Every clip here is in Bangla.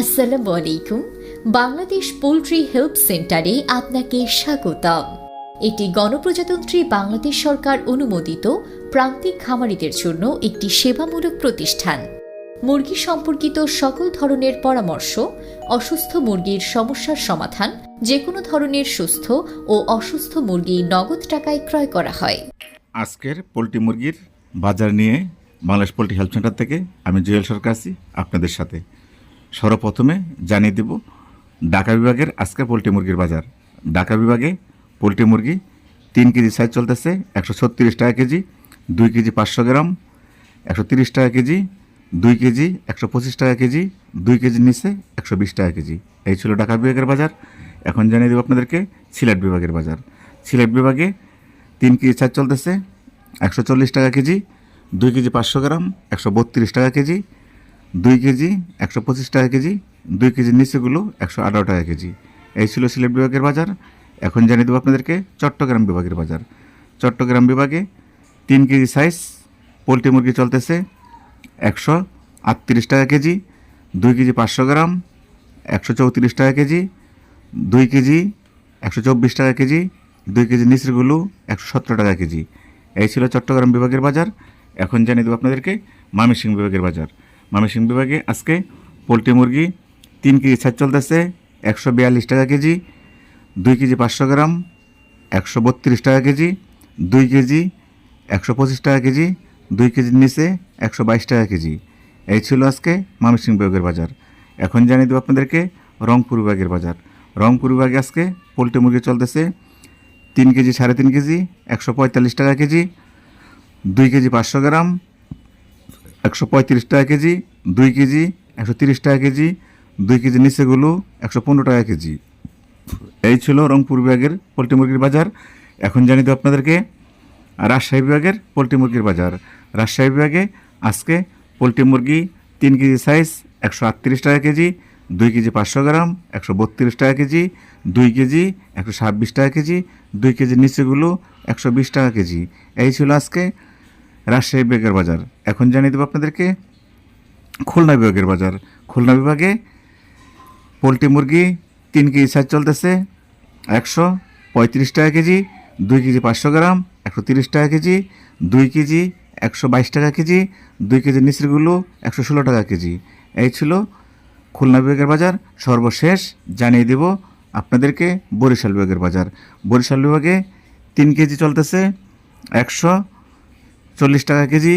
আসসালামু আলাইকুম বাংলাদেশ পোলট্রি হেল্প সেন্টারে আপনাকে স্বাগতম। এটি গণপ্রজাতন্ত্রী বাংলাদেশ সরকার অনুমোদিত প্রান্তিক খামারিদের জন্য একটি সেবামূলক প্রতিষ্ঠান। মুরগি সম্পর্কিত সকল ধরনের পরামর্শ, অসুস্থ মুরগির সমস্যার সমাধান যে কোনো ধরনের সুস্থ ও অসুস্থ মুরগি নগদ টাকায় ক্রয় করা হয়। আজকের পোলট্রি মুরগির বাজার নিয়ে বাংলাদেশ পোলট্রি হেলথ সেন্টার থেকে আমি জুয়েল সরকার আছি আপনাদের সাথে। সর্বপ্রথমে জানিয়ে দেব, ঢাকা বিভাগের আজকে পোলট্রি মুরগির বাজার। ঢাকা বিভাগে পোলট্রি মুরগি তিন কেজি সাইজ চলতেছে, একশো ছত্রিশ টাকা কেজি, দুই কেজি পাঁচশো গ্রাম, একশো তিরিশ টাকা কেজি, দুই কেজি একশো পঁচিশ টাকা কেজি, দুই কেজির নিচে একশো বিশ টাকা কেজি। এই ছিল ঢাকা বিভাগের বাজার। এখন জানিয়ে দেবো আপনাদেরকে সিলেট বিভাগের বাজার। সিলেট বিভাগে তিন কেজি সাইজ চলতেছে, একশো চল্লিশ টাকা কেজি, দুই কেজি পাঁচশো গ্রাম, একশো বত্রিশ টাকা কেজি দুই কেজি, একশো পঁচিশ টাকা কেজি, দুই কেজির নিচেগুলো একশো আঠারো টাকা কেজি। এই ছিল সিলেট বিভাগের বাজার। এখন জানিয়ে দেবো আপনাদেরকে চট্টগ্রাম বিভাগের বাজার। চট্টগ্রাম বিভাগে তিন কেজি সাইজ পোলট্রি মুরগি চলতেছে একশো আটত্রিশ টাকা কেজি, দুই কেজি পাঁচশো গ্রাম একশো চৌত্রিশ টাকা কেজি, দুই কেজি একশো চব্বিশ টাকা কেজি, দুই কেজি নিচেরগুলো একশো সতেরো টাকা কেজি। এই ছিল চট্টগ্রাম বিভাগের বাজার। এখন জানিয়ে দেবো আপনাদেরকে ময়মনসিংহ বিভাগের বাজার। ময়মনসিংহ বিভাগে আজকে পোলট্রি মুরগি তিন কেজি ছাড় চলতেছে, একশো বিয়াল্লিশ টাকা কেজি, দুই কেজি পাঁচশো গ্রাম, একশো বত্রিশ টাকা কেজি, দুই কেজি একশো পঁচিশ টাকা কেজি, দুই কেজির নিচে একশো বাইশ টাকা কেজি। এই ছিল আজকে ময়মনসিংহ বিভাগের বাজার। এখন জানিয়ে দেবো আপনাদেরকে রংপুর বিভাগের বাজার। রংপুর বিভাগে আজকে পোলট্রি মুরগি চলতেছে, তিন কেজি সাড়ে তিন কেজি, একশো পঁয়তাল্লিশ টাকা কেজি, দুই কেজি পাঁচশো গ্রাম একশো পঁয়ত্রিশ টাকা কেজি, দুই কেজি, একশো তিরিশ টাকা কেজি, দুই কেজি নিচেগুলো একশো পনেরো টাকা কেজি। এই ছিল রংপুর বিভাগের পোলট্রি মুরগির বাজার। এখন জানিয়ে দেবো আপনাদেরকে রাজশাহী বিভাগের পোলট্রি মুরগির বাজার। রাজশাহী বিভাগে আজকে পোলট্রি মুরগি তিন কেজি সাইজ একশো আটত্রিশ টাকা কেজি, দুই কেজি পাঁচশো গ্রাম একশো বত্রিশ টাকা কেজি, দুই কেজি একশো ছাব্বিশ টাকা কেজি, দুই কেজির নিচেগুলো একশো বিশ টাকা কেজি। এই ছিল আজকে রাজশাহী বিভাগের বাজার। এখন জানিয়ে দেবো আপনাদেরকে, খুলনা বিভাগের বাজার। খুলনা বিভাগে পোলট্রি মুরগি তিন কেজি সাইজ চলতেছে, একশো পঁয়ত্রিশ টাকা কেজি, দুই কেজি পাঁচশো গ্রাম, একশো তিরিশ টাকা কেজি, দুই কেজি একশো বাইশ টাকা কেজি, দুই কেজি নিচেরগুলো একশো ষোলো টাকা কেজি। এই ছিল খুলনা বিভাগের বাজার। সর্বশেষ জানিয়ে দেব আপনাদেরকে বরিশাল বিভাগের বাজার। বরিশাল বিভাগে তিন কেজি চলতেছে, একশো চল্লিশ টাকা কেজি,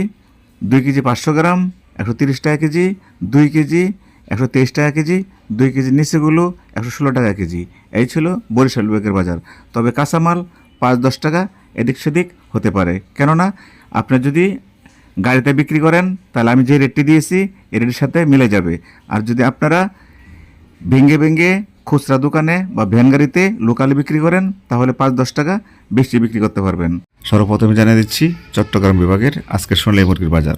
দুই কেজি পাঁচশো গ্রাম, একশো তিরিশ টাকা কেজি, দুই কেজি, একশো তেইশ টাকা কেজি, দুই কেজির নিচেগুলো একশো ষোলো টাকা কেজি। এই ছিল বরিশাল বিভাগের বাজার। তবে কাঁচামাল পাঁচ দশ টাকা, এদিক সেদিক হতে পারে। কেননা আপনার যদি গাড়িতে বিক্রি করেন, তাহলে আমি যে রেটটি দিয়েছি এই রেটের সাথে মিলে যাবে। আর যদি আপনারা ভেঙ্গে ভেঙ্গে খুচরা দোকানে বা ভ্যান গাড়িতে লোকালে বিক্রি করেন, তাহলে পাঁচ দশ টাকা বেশি বিক্রি করতে পারবেন। সর্বপ্রথমে জানিয়ে দিচ্ছি, চট্টগ্রাম বিভাগের আজকে সোনালী মুরগির বাজার।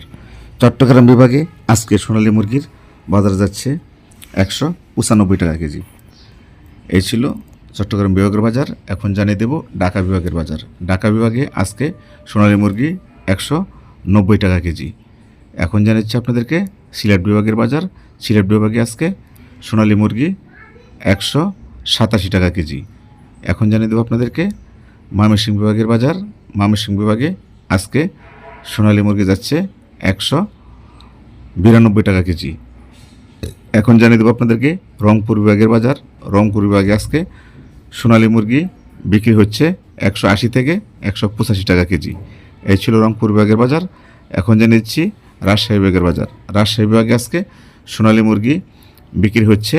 চট্টগ্রাম বিভাগে আজকে সোনালী মুরগির বাজার যাচ্ছে একশো পঁচানব্বই টাকা কেজি। এই ছিল চট্টগ্রাম বিভাগের বাজার। এখন জানিয়ে দেব ঢাকা বিভাগের বাজার। ঢাকা বিভাগে আজকে সোনালী মুরগি একশো নব্বই টাকা কেজি। এখন জানাচ্ছি আপনাদেরকে, সিলেট বিভাগের বাজার। সিলেট বিভাগে আজকে সোনালী মুরগি একশো সাতাশি টাকা কেজি। এখন জানিয়ে দেবো আপনাদেরকে ময়মনসিংহ বিভাগের বাজার। ময়মনসিংহ বিভাগে আজকে সোনালী মুরগি যাচ্ছে একশো বিরানব্বই টাকা কেজি। এখন জানিয়ে দেবো আপনাদেরকে, রংপুর বিভাগের বাজার। রংপুর বিভাগে আজকে সোনালী মুরগি বিক্রি হচ্ছে একশো আশি থেকে একশো পঁচাশি টাকা কেজি। এই ছিল রংপুর বিভাগের বাজার। এখন জানিয়ে দিচ্ছি রাজশাহী বিভাগের বাজার। রাজশাহী বিভাগে আজকে সোনালী মুরগি বিক্রি হচ্ছে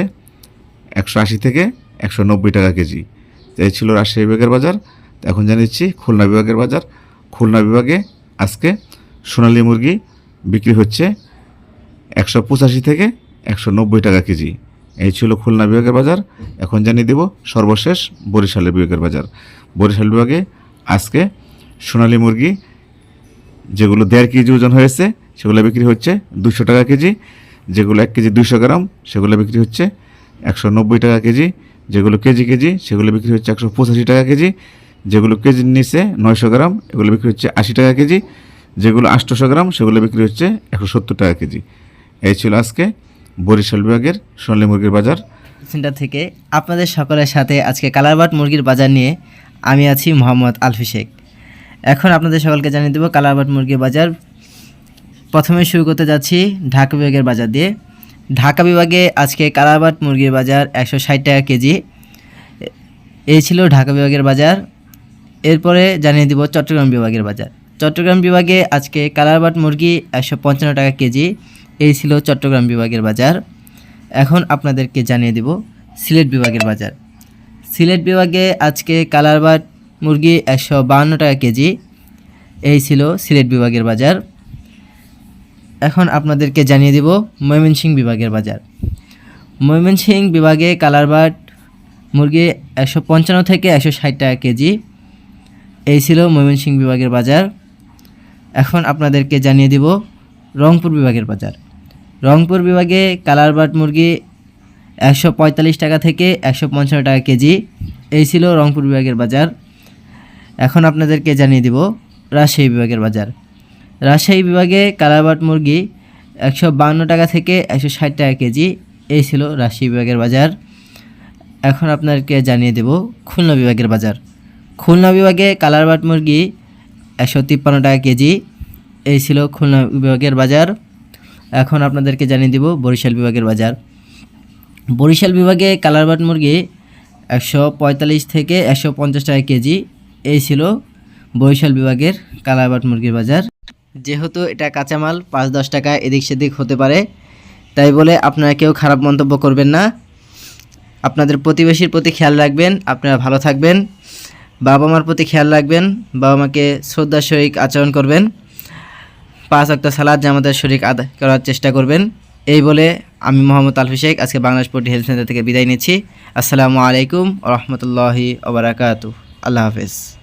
একশো আশি থেকে একশো নব্বই টাকা কেজি। এই ছিল রাজশাহী বিভাগের বাজার। এখন জানিয়েছি খুলনা বিভাগের বাজার। খুলনা বিভাগে আজকে সোনালী মুরগি বিক্রি হচ্ছে একশো পঁচাশি থেকে একশো নব্বই টাকা কেজি। এই ছিল খুলনা বিভাগের বাজার। এখন জানিয়ে দেব সর্বশেষ বরিশালের বিভাগের বাজার। বরিশাল বিভাগে আজকে সোনালী মুরগি যেগুলো দেড় কেজি ওজন হয়েছে, সেগুলো বিক্রি হচ্ছে দুশো টাকা কেজি। যেগুলো এক কেজি দুশো গ্রাম, সেগুলো বিক্রি হচ্ছে একশো নব্বই টাকা কেজি, যেগুলো কেজি কেজি, সেগুলো বিক্রি হচ্ছে একশো পঁচাশি টাকা কেজি, যেগুলো কেজির নিচে নয়শো গ্রাম, এগুলো বিক্রি হচ্ছে আশি টাকা কেজি, যেগুলো আটশোশো গ্রাম, সেগুলো বিক্রি হচ্ছে একশো সত্তর টাকা কেজি। এই ছিল আজকে বরিশাল বিভাগের সোনালী মুরগির বাজার। সেন্টার থেকে আপনাদের সকলের সাথে আজকে কালারবাট মুরগির বাজার নিয়ে আমি আছি মোহাম্মদ আলফি শেখ। এখন আপনাদের সকলকে জানিয়ে দেবো কালারবাট মুরগির বাজার। প্রথমে শুরু করতে যাচ্ছি ঢাকা বিভাগের বাজার দিয়ে। ঢাকা বিভাগে আজকে কালারবাট মুরগির বাজার একশো ষাট টাকা কেজি। এই ছিল ঢাকা বিভাগের বাজার। এরপরে জানিয়ে দিব চট্টগ্রাম বিভাগের বাজার। চট্টগ্রাম বিভাগে আজকে কালারবাট মুরগি একশো পঞ্চান্ন টাকা কেজি। এই ছিল চট্টগ্রাম বিভাগের বাজার। এখন আপনাদেরকে জানিয়ে দিব সিলেট বিভাগের বাজার। সিলেট বিভাগে আজকে কালারবাট মুরগি একশো বাহান্ন টাকা কেজি। এই ছিল সিলেট বিভাগের বাজার। এখন আপনাদেরকে জানিয়ে দিব ময়মনসিংহ বিভাগের বাজার। ময়মনসিংহ বিভাগে কালারবাট মুরগি একশো পঞ্চান্ন থেকে একশো ষাট টাকা কেজি। এই ছিল ময়মনসিংহ বিভাগের বাজার। এখন আপনাদেরকে জানিয়ে দিব রংপুর বিভাগের বাজার। রংপুর বিভাগে কালারবাট মুরগি একশো পঁয়তাল্লিশ টাকা থেকে একশো পঞ্চান্ন টাকা কেজি। এই ছিল রংপুর বিভাগের বাজার। এখন আপনাদেরকে জানিয়ে দিব রাজশাহী বিভাগের বাজার। রাজশাহী বিভাগে কালারবাট মুরগি একশো বান্ন টাকা থেকে একশো ষাট টাকা কেজি। এই ছিল রাজশাহী বিভাগের বাজার। এখন আপনাদেরকে জানিয়ে দেব খুলনা বিভাগের বাজার। খুলনা বিভাগে কালারবাট মুরগি একশো তিপ্পান্ন টাকা কেজি। এই ছিল খুলনা বিভাগের বাজার। এখন আপনাদেরকে জানিয়ে দিব বরিশাল বিভাগের বাজার। বরিশাল বিভাগে কালারবাট মুরগি একশো পঁয়তাল্লিশ থেকে একশো পঞ্চাশ টাকা কেজি। এই ছিল বরিশাল বিভাগের কালারবাট মুরগির বাজার। যেহেতু এটা কাঁচামাল, পাঁচ দশ টাকা এদিক সেদিক হতে পারে। তাই বলে আপনারা কেউ খারাপ মন্তব্য করবেন না। আপনাদের প্রতিবেশীর প্রতি খেয়াল রাখবেন, আপনারা ভালো থাকবেন। বাবা মার প্রতি খেয়াল রাখবেন বাবা মাকে শ্রদ্ধার শরিক আচরণ করবেন। পাঁচ অক্ট সালাদ জামাতের শরিক আদায় করার চেষ্টা করবেন। এই বলে আমি মোহাম্মদ আলফি শেখ, আজকে বাংলাদেশ পোর্টি হেলথ সেন্টার থেকে বিদায় নিচ্ছি। আসসালামু আলাইকুম রহমতুল্লাহি ওবরাকাতু আল্লাহ হাফেজ।